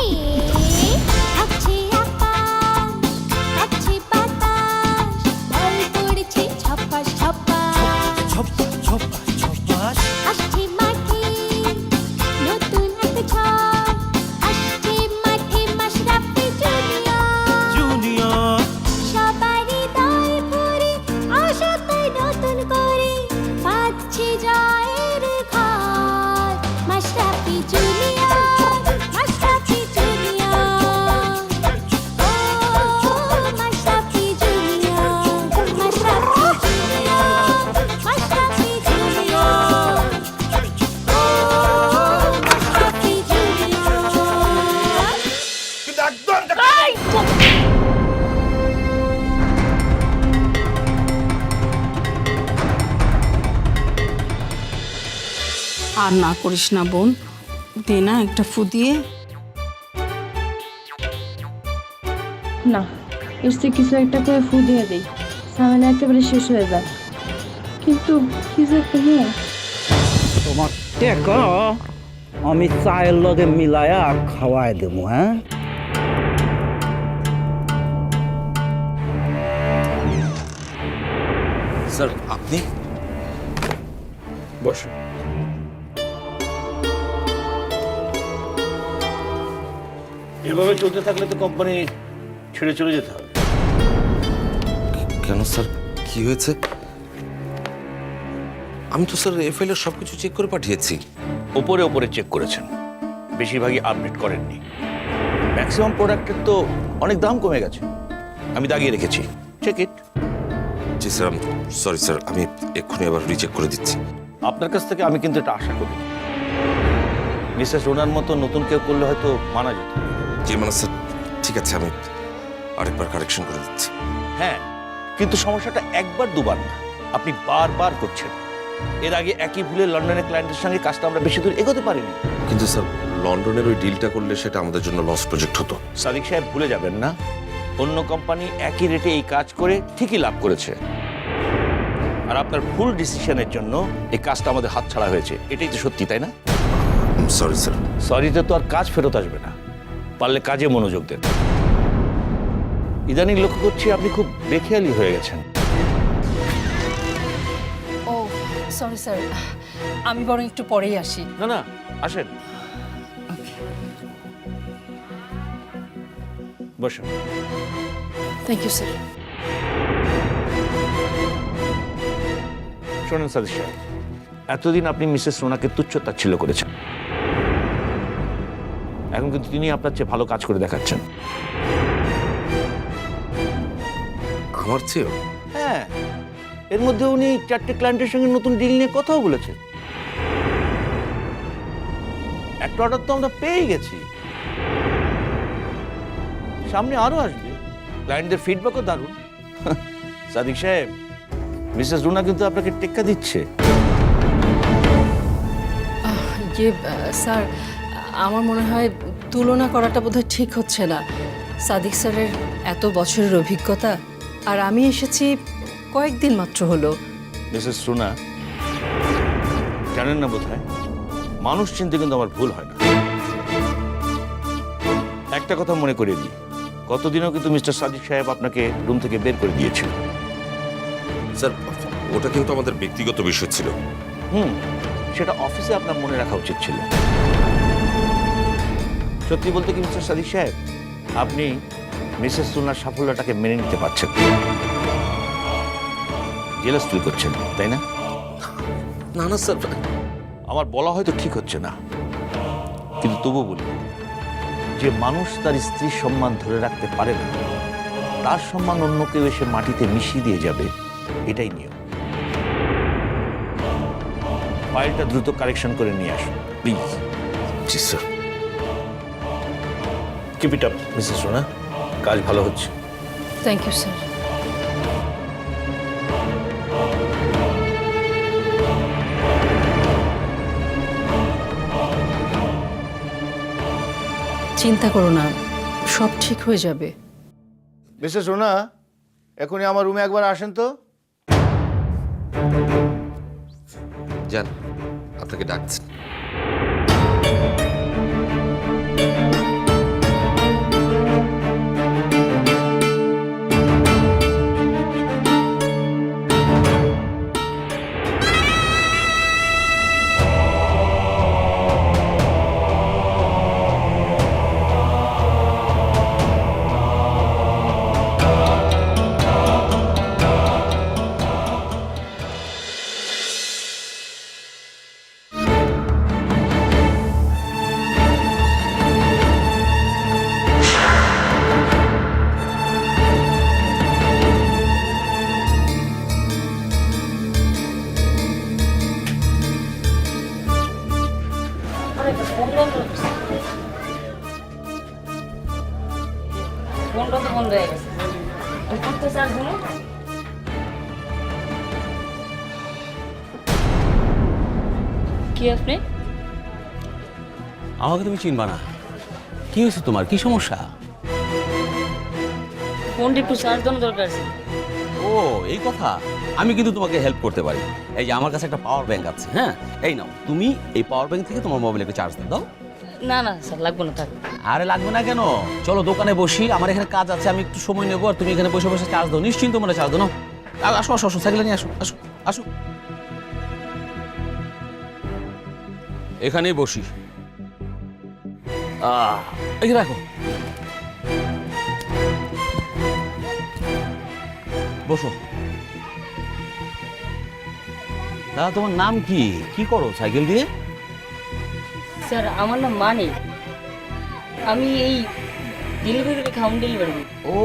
see. না করিস না বোন। দে না একটা ফু দিয়ে। না এর চেয়ে কিছু একটা করে ফু দিয়ে দিই। ঝামেলা একেবারে শেষ হয়ে যায় কিন্তু কি যে কমু তোমার টেকা আমি চায়ের লগে মিলায়া খাওয়াই দেবো হ্যাঁ? স্যার আপনি? বসুন। এভাবে চলতে থাকলে তো কোম্পানি ছেড়ে চলে যেতে হবে। কেন স্যার? কি হয়েছে? আমি তো স্যার এফআইআর সব কিছু চেক করে পাঠিয়েছি। ওপরে ওপরে চেক করেছেন। বেশিরভাগই আপডেট করেননি। ম্যাক্সিমাম প্রোডাক্টের তো অনেক দাম কমে গেছে। আমি দাগিয়ে রেখেছি। চেক ইট জি স্যার আমি সরি স্যার আমি এক্ষুনি আবার রিচেক করে দিচ্ছি। আপনার কাছ থেকে আমি কিন্তু এটা আশা করি। মিসেস রোনার মতো নতুন কেউ করলে হয়তো মানা যেত। জি মানে স্যার ঠিক আছে আমি আরেকবার কারেকশন করে দিচ্ছি। হ্যাঁ কিন্তু সমস্যাটা একবার দুবার না আপনি বারবার করছেন। এর আগে একই ভুলে লন্ডনের ক্লায়েন্টের সঙ্গে কাজটা আমরা বেশি দূর এগোতে পারিনি। কিন্তু স্যার লন্ডনের ওই ডিলটা করলে সেটা আমাদের জন্য লস প্রজেক্ট হতো। সাদিক সাহেব ভুলে যাবেন না অন্য কোম্পানি একই রেটে এই কাজ করে ঠিকই লাভ করেছে। আর আপনার ভুল ডিসিশনের জন্য এই কাজটা আমাদের হাতছাড়া হয়েছে এটাই তো সত্যি তাই না? সরি স্যার সরিতে তো আর কাজ ফেরত আসবে না। পারলে কাজে মনোযোগ দেন। ইদানিং লক্ষ্য করছি আপনি খুব বেখেয়ালি হয়ে গেছেন। ও সরি স্যার আমি বরং একটু পরেই আসি। না না আসেন। বসুন। থ্যাংক ইউ স্যার শোনেন সাদিক সাহেব এতদিন আপনি মিসেস সোনাকে তুচ্ছ তাচ্ছিল্য করেছেন। এখন কিন্তু তিনি আপনার চেয়ে ভালো কাজ করে দেখাচ্ছেন। আমার চেয়েও? হ্যাঁ। এর মধ্যে উনি চারটে ক্লায়েন্টের সঙ্গে নতুন ডিল নিয়ে কথাও বলেছেন। একটা অর্ডার তো আমরা পেয়েই গেছি। সামনে আরও আসবে। ক্লায়েন্টদের ফিডব্যাকও দারুণ। সাদিক সাহেব মিসেস রুনা কিন্তু আপনাকে টেক্কা দিচ্ছে। ইয়ে স্যার আমার মনে হয় তুলনা করাটা বোধহয় ঠিক হচ্ছে না। সাদিক স্যারের এত বছরের অভিজ্ঞতা আর আমি এসেছি কয়েকদিন মাত্র হলো। মিসেস রুনা জানেন না বোধহয় মানুষ চিনতে কিন্তু আমার ভুল হয় না। একটা কথা মনে করিয়ে দিই গতদিনও কিন্তু মিস্টার সাদিক সাহেব আপনাকে রুম থেকে বের করে দিয়েছিল। স্যার ওটা কিন্তু আমাদের ব্যক্তিগত বিষয় ছিল। হুম সেটা অফিসে আপনার মনে রাখা উচিত ছিল। সত্যি বলতে কি মিস্টার সাদিক সাহেব? আপনি মিসেস রুনার সাফল্যটাকে মেনে নিতে পারছেন। জেলাস ফিল করছেন তাই না? না না স্যার। আমার বলা হয়তো ঠিক হচ্ছে না। কিন্তু তবু বলি যে মানুষ তার স্ত্রীর সম্মান ধরে রাখতে পারে না তার সম্মান অন্য কেউ এসে মাটিতে মিশিয়ে দিয়ে যাবে এটাই নিয়ম। ফাইলটা দ্রুত কারেকশন করে নিয়ে আসুন please. G sir. Keep it up Mrs Rona কাজ ভালো হচ্ছে। থ্যাংক ইউ স্যার চিন্তা করো না সব ঠিক হয়ে যাবে। মিসেস রোনা এখনই আমার রুমে একবার আসেন তো। যান আপনাকে ডাকছেন ফোনটা তো বন্ধ হয়ে গেছে। আমি করতে চার্জ দিন কি আপনি? আমাকে তুমি চিনবা না। কি হয়েছে তোমার? কি সমস্যা? ফোনটা একটু চার্জ দেওয়ার দরকার আছে। ও এই কথা? আমি কিন্তু তোমাকে হেল্প করতে পারি। এই যে আমার কাছে একটা পাওয়ার ব্যাংক আছে হ্যাঁ? এই নাও তুমি এই পাওয়ার ব্যাংক থেকে তোমার মোবাইলে একটু চার্জ দাও। না না স্যার লাগবে না থাক। আরে লাগবে না কেন? চলো দোকানে বসি, আমার এখানে কাজ আছে, আমি একটু সময় নেব আর তুমি এখানে বসে বসে চার্জ দাও, নিশ্চিন্ত মনে চার্জ দাও আসো আসো আসো, সাইকেলে নিয়ে আসো আসো আসো। এখানেই বসি। এই রাখো। বসো। দাদা, তোমার নাম কি? কি করো, সাইকেল দিয়ে? স্যার, আমার নাম মানে আমি এই ডেলিভারি হোম ডেলিভারি ও,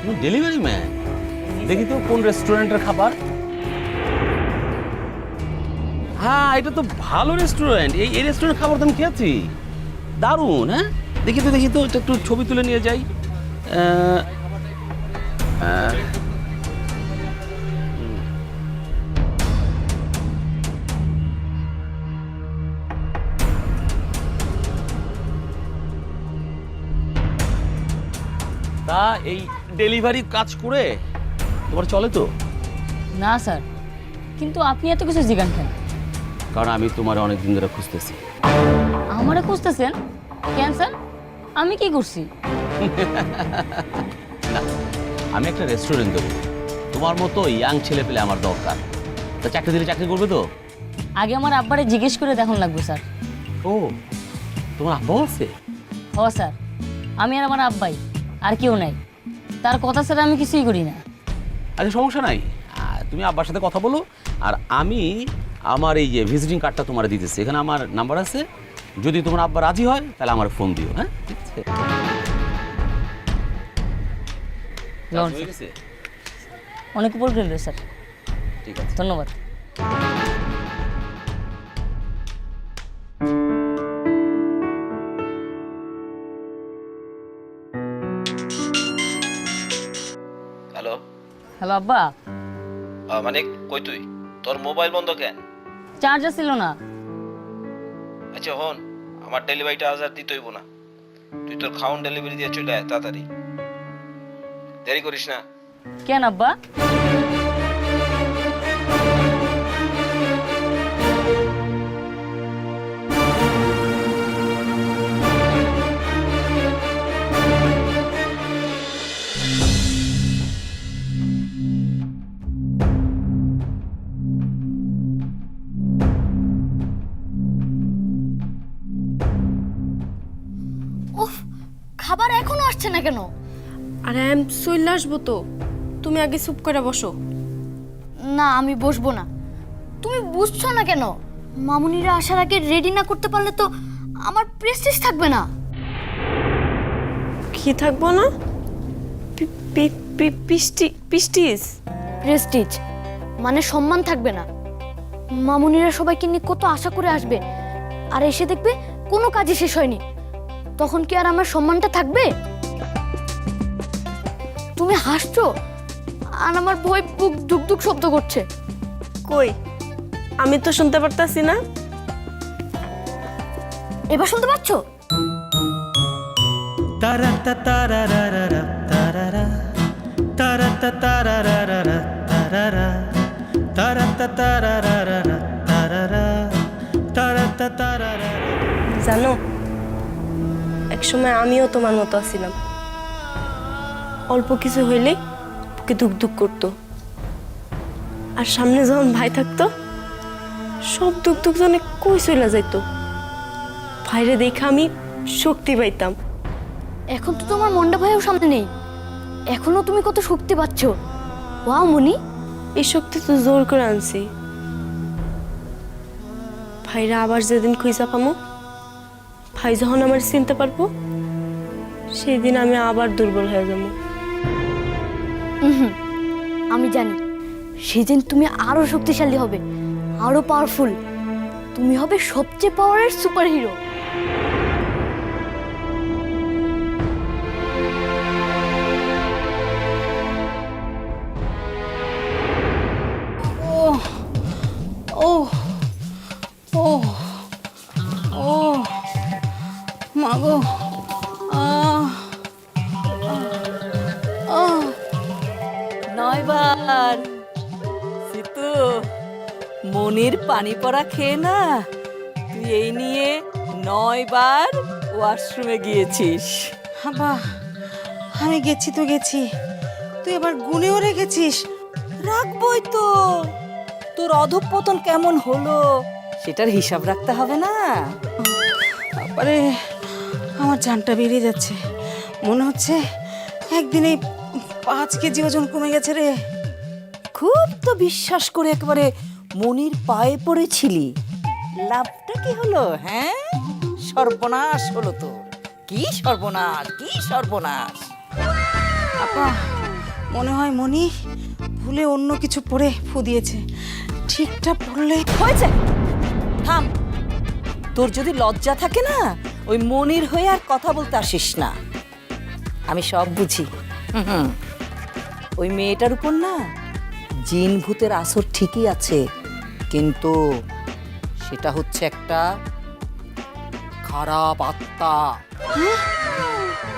তুমি ডেলিভারি ম্যান দেখি তো কোন রেস্টুরেন্টের খাবার। হ্যাঁ এটা তো ভালো রেস্টুরেন্ট এই এই রেস্টুরেন্ট খাবার তো আমি খেয়েছি। দারুণ হ্যাঁ? দেখি তো দেখি তো, একটু ছবি তুলে নিয়ে যাই। তা এই ডেলিভারি কাজ করে তোমার চলে তো? না স্যার। কিন্তু আপনি এত কিছু জিগান কেন? কারণ আমি তোমার অনেক দিন ধরে খুঁজতেছি। আমারে খুঁজতেছেন? কেন স্যার? আমি কি করছি? না আমি একটা রেস্টুরেন্ট দেবো। তোমার মতো ইয়াং ছেলে পেলে আমার দরকার। তা চাকরি দিলে চাকরি করবে তো? আগে আমার আব্বারে জিজ্ঞেস করে দেখুন লাগবে স্যার। ও তোমার আব্বাও আছে? হ স্যার। আমি আর আমার আব্বাই। আর কেউ নাই। তার কথা স্যার আমি কিছুই করি না। আচ্ছা সমস্যা নাই। আহ, তুমি আব্বার সাথে কথা বলো। আর আমি আমার এই যে ভিজিটিং কার্ডটা তোমার দিতেছি। এখানে আমার নাম্বার আছে। যদি তোমার আব্বা রাজি হয় তাহলে আমার ফোন দিও হ্যাঁ? ঠিক আছে? যাওন হয়ে গেছে? অনেক উপর গেল স্যার। ঠিক আছে। ধন্যবাদ। হ্যালো আব্বা মানে কই তুই? তোর মোবাইল বন্ধ কেন? চার্জার ছিল না। আচ্ছা হন আমার ডেলিভারিটা আজ আর দিতেইব না। তুই তোর খাউন ডেলিভারি দিয়ে চলে আয় তাড়াতাড়ি। দেরি করিস না। কেন আব্বা? চলে আসব তো। তুমি আগে চুপ করে বসো। না আমি বসবো না। তুমি বুঝছ না কেন? মামুনিরা আসার আগে রেডি না করতে পারলে তো আমার প্রেস্টিজ থাকবে না। কি থাকব না? পি- পি- পি- পিস্টি পিস্টিস প্রেস্টিজ মানে সম্মান থাকবে না। মামুনিরা সবাইকে নিয়ে কত আশা করে আসবে। আর এসে দেখবে কোনো কাজই শেষ হয়নি। তখন কি আর আমার সম্মানটা থাকবে? তুমি হাসছো? আর আমার ভয় বুক ধুক ধুক শব্দ করছে। কই? আমি তো শুনতে পারতাছি না। এবার শুনতে পাচ্ছ? তারা তা তারা রা রা রা তারা রা তারা তা তারা রা রা রা তারা রা তারা তা তারা রা রা রা তারা রা তারা তা তারা রা রা জানো একসময় আমিও তোমার মতো আছিলাম। অল্প কিছু হইলেই বুকে ধুক ধুক করতো। আর সামনে যখন ভাই থাকতো সব দুঃখ দুঃখ জানে কই চলে যাইতো। ভাইরে দেখে আমি শক্তি পাইতাম। এখন তো তোমার মন্ডা ভাইও সামনে নেই। এখনও তুমি কত শক্তি পাচ্ছ। ওয়াও মনি। এই শক্তি তো জোর করে আনছি। ভাইরা আবার যেদিন খুঁজা পামো ভাই যখন আমার চিনতে পারব সেই দিন আমি আবার দুর্বল হয়ে যাব। আমি জানি। সেদিন তুমি আরও শক্তিশালী হবে, আরও পাওয়ারফুল তুমি হবে সবচেয়ে পাওয়ারের সুপার হিরো নয়বার সিতু মনির পানি পড়া খেয়ে না? তুই এই নিয়ে নয়বার ওয়াশরুমে গিয়েছিস। বাহ আমি গেছি তো গেছি। তুই এবার গুনেও রেখেছিস। রাখবই তো। তোর অধঃপতন কেমন হলো সেটার হিসাব রাখতে হবে না। তারপরে আমার জানটা বেরিয়ে যাচ্ছে। মনে হচ্ছে একদিনে পাঁচ কেজি ওজন কমে গেছে রে। খুব তো বিশ্বাস করে একেবারে মনির পায়ে পড়েছিলি। লাভটা কি হলো হ্যাঁ? সর্বনাশ হলো তো কি সর্বনাশ কি সর্বনাশ? আপা, মনে হয় মনি ভুলে অন্য কিছু পড়ে ফু দিয়েছে। ঠিকটা পড়লে হয়েছে। থাম। তোর যদি লজ্জা থাকে না, ওই মনির হয়ে আর কথা বলতে আসিস না। আমি সব বুঝি। ওই মেয়েটার উপর না জিন ভূতের আসর ঠিকই আছে কিন্তু সেটা হচ্ছে একটা খারাপ আত্মা।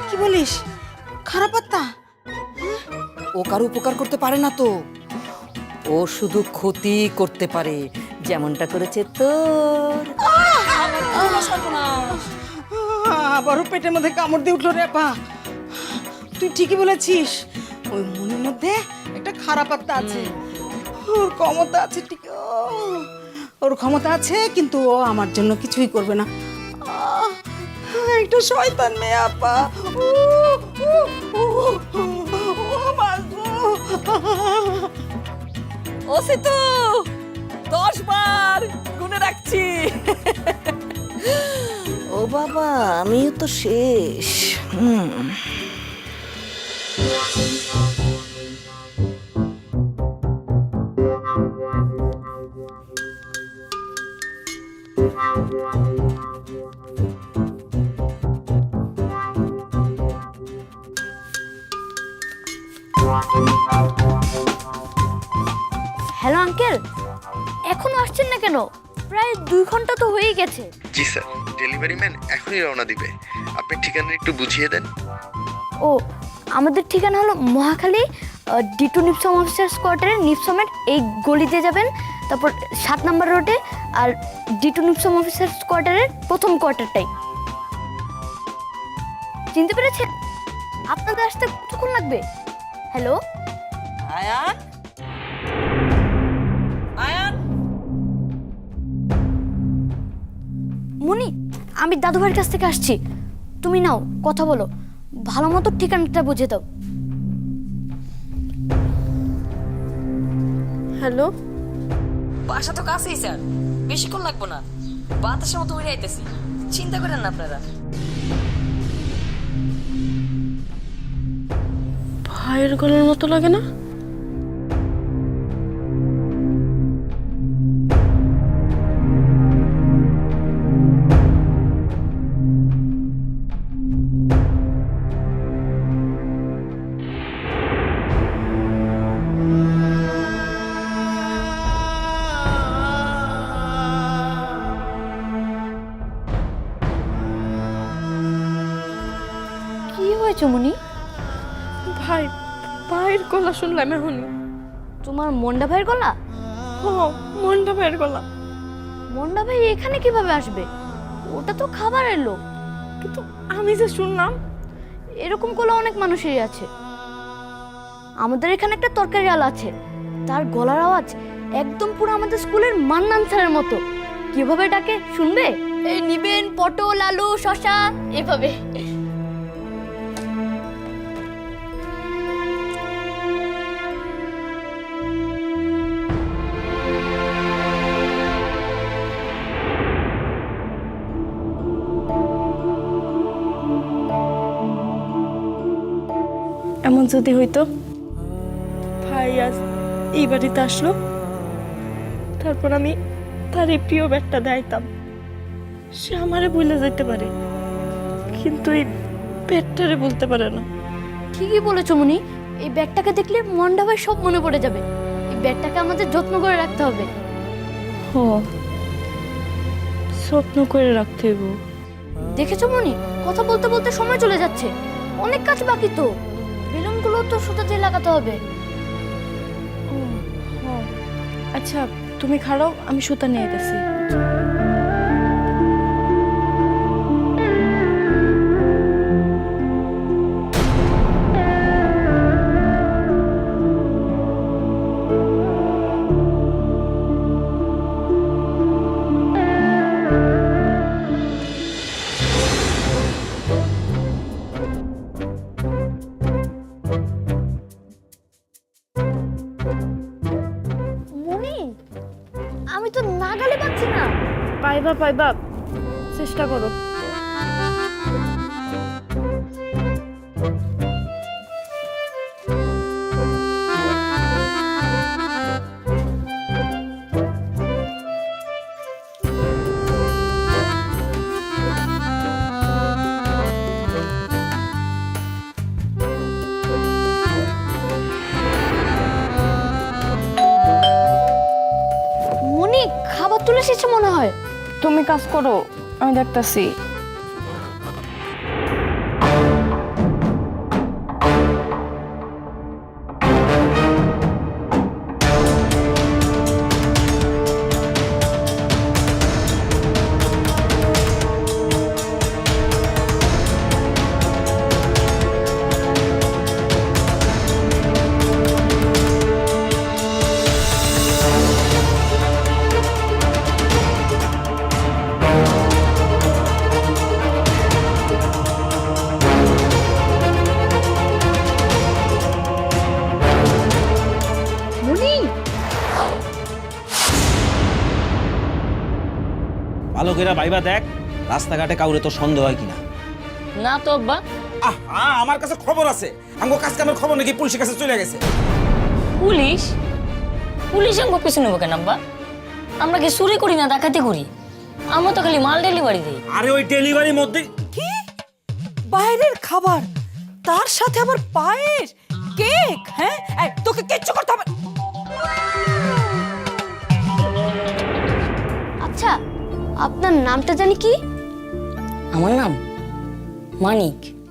কি বলিস? খারাপ আত্মা? ও কারও উপকার করতে পারে না তো। ও শুধু ক্ষতি করতে পারে যেমনটা করেছে তোর। আবারও পেটের মধ্যে কামড় দিয়ে উঠল রে আপা। তুই ঠিকই বলেছিস ওই মনের মধ্যে একটা খারাপ আত্মা আছে। ওর ক্ষমতা আছে ঠিক ওর ক্ষমতা আছে কিন্তু ও আমার জন্য কিছুই করবে না। একটা শয়তান মেয়ে আপা। ও, বাঁচবো। দশ গুনে রাখছি। ও বাবা আমিও তো শেষ। হুম। হ্যালো আঙ্কেল এখনও আসছেন না কেন? প্রায় দুই ঘণ্টা তো হয়েই গেছে। জি স্যার ডেলিভারি ম্যান এখনই রওনা দিবে। আপনি ঠিকানা একটু বুঝিয়ে দেন। ও আমাদের ঠিকানা হলো মহাখালী ডিটু নিপসম অফিসার্স কোয়ার্টারের নিপসমের এই গলি দিয়ে যাবেন তারপর সাত নম্বর রোডে আর ডিটু নিপসম অফিসার্স কোয়ার্টারের প্রথম কোয়ার্টারটাই। চিনতে পেরেছেন? আপনাদের আসতে কতক্ষণ লাগবে? হ্যালো? আয়ান? আয়ান? মনি আমি দাদু ভাইয়ের কাছ থেকে আসছি। তুমি নাও কথা বলো। ভালো মতো ঠিকানাটা বুঝে দাও। হ্যালো? বাসা তো কাছেই স্যার। বেশিক্ষণ লাগবো না। বাতাসের মতো উড়ে আইতেছি। চিন্তা করেন না আপনারা। ভাইয়ের গলার মতো লাগে না? কি হয়েছে মনি? ভাই ভাইয়ের গলা শুনলাম এখনই তোমার মন্ডা ভাইয়ের গলা? ও মনটা ভাইয়ের গলা। মন্ডা ভাই এখানে কীভাবে আসবে? ওটা তো খাবারের লোক। কিন্তু আমি যে শুনলাম এরকম করলে অনেক মানুষেরই আছে। আমাদের এখানে একটা তরকারি আল আছে। তার গলার আওয়াজ একদম পুরো আমাদের স্কুলের মান্নান স্যারের মতো। কীভাবে ডাকে শুনবে? এই নিবেন পটল আলু শশা এভাবে। এমন যদি হইতো? ভাই আজ এই বাড়িতে আসলো। তারপর আমি তার এই প্রিয় ব্যাগটা দেয়তাম সে আমারে বলে যেতে পারে কিন্তু এই পেটটারে বলতে পারে না। ঠিকই বলেছ মনি এই ব্যাগটাকে দেখলে মন্ডা ভাই সব মনে পড়ে যাবে। এই ব্যাগটাকে আমাদের যত্ন করে রাখতে হবে। হ স্বপ্ন করে রাখতে হইব। দেখেছ মনি কথা বলতে বলতে সময় চলে যাচ্ছে। অনেক কাজ বাকি তো। বেলুনগুলো সুতো দিয়ে লাগাতে হবে। আচ্ছা তুমি খাড়াও আমি সুতা নিয়ে গেছি পাইবা। চেষ্টা করো। কাজ করো আমি দেখতাছি। করে ভাইবা দেখ রাস্তাঘাটে কাউরে তো সন্দেহ হয় কিনা। না তো আব্বা। আহা আমার কাছে খবর আছে। আমগো কাজ কামের খবর নাকি পুলিশের কাছে চলে গেছে। পুলিশ? পুলিশ আমাকে পিছু নেব কেন আব্বা? আমরা কি চুরি করি না ডাকাতি করি? আমরা তো খালি মাল ডেলিভারি দিই। আরে ওই ডেলিভারির মধ্যে কি? বাইরের খাবার? তার সাথে আবার পায়েস কেক হ্যাঁ? এই, তোকে কিচ্ছু করতে হবে আচ্ছা আপনার নামটা জানি কি? আমার নাম মানিক।